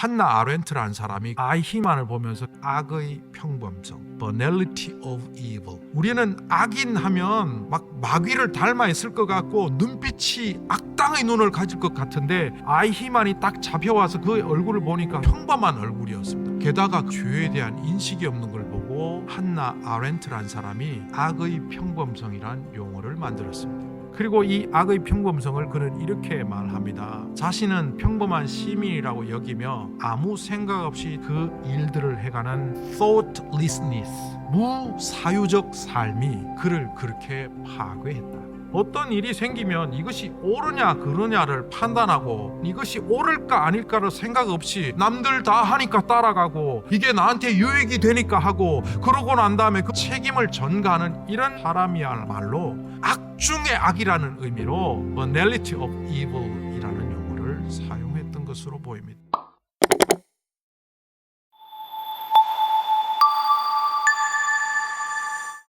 한나 아렌트라는 사람이 아이히만을 보면서 악의 평범성, banality of evil. 우리는 악인 하면 막 마귀를 닮아 있을 것 같고 눈빛이 악당의 눈을 가질 것 같은데 아이히만이 딱 잡혀와서 그 얼굴을 보니까 평범한 얼굴이었습니다. 게다가 죄에 대한 인식이 없는 걸 보고 한나 아렌트라는 사람이 악의 평범성이란 용어를 만들었습니다. 그리고 이 악의 평범성을 그는 이렇게 말합니다. 자신은 평범한 시민이라고 여기며 아무 생각 없이 그 일들을 해가는 thoughtlessness, 무사유적 삶이 그를 그렇게 파괴했다. 어떤 일이 생기면 이것이 옳으냐 그르냐를 판단하고 이것이 옳을까 아닐까를 생각 없이 남들 다 하니까 따라가고 이게 나한테 유익이 되니까 하고 그러고 난 다음에 그 책임을 전가하는 이런 사람이야말로 악 중의 악이라는 의미로 banality of evil이라는 용어를 사용했던 것으로 보입니다.